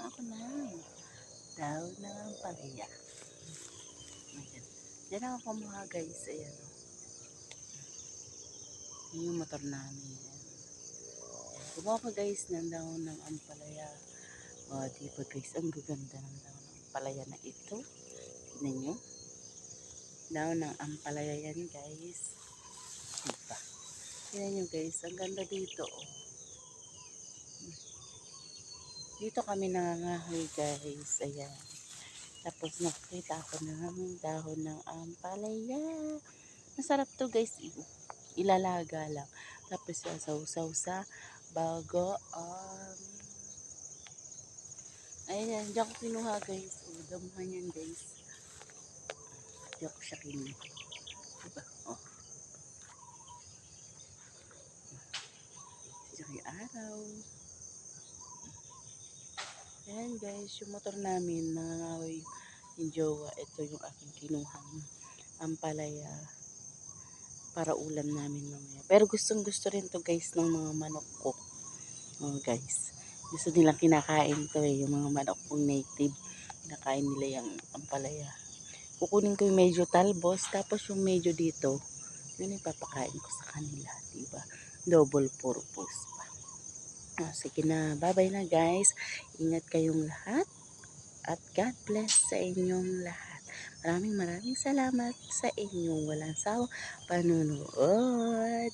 kumuha ako ng daon ng palaya. Ayan. Diyan ako kumuha guys. Ayan. o. Yan yung motor namin. Kumuha ko guys ng daon ng ampalaya. O, di ba guys, ang gaganda ng daon ng ampalaya na ito. Tignan nyo. Daon ng ampalaya yan guys. Diba? Tignan nyo guys, ang ganda dito. Oh. Dito kami nangangahoy guys. Ayan. Tapos nakita ako ng dahon ng ampalaya. Masarap to guys. Ilalaga lang. Tapos sasaw-saw sa bago. Um, ayan, diyan ko kinuha guys. O, damuhan yan guys. Diyan ko siya kinuha. Diba? Oh. Diyan araw. Ayan guys, yung motor namin, nangangahoy yung jowa. Ito yung aking kinuhang ampalaya para ulam namin mamaya. Pero gustong gusto rin to guys ng mga manok ko. Oh guys, gusto nilang kinakain to eh, yung mga manok kong native. Kinakain nila yung ampalaya. Kukunin ko yung medyo talbos, tapos yung medyo dito, yun yung papakain ko sa kanila, diba? Double purpose. Ah, sige na, bye-bye na guys. Ingat kayong lahat. At God bless sa inyong lahat. Maraming maraming salamat sa inyong walang sawa panunood.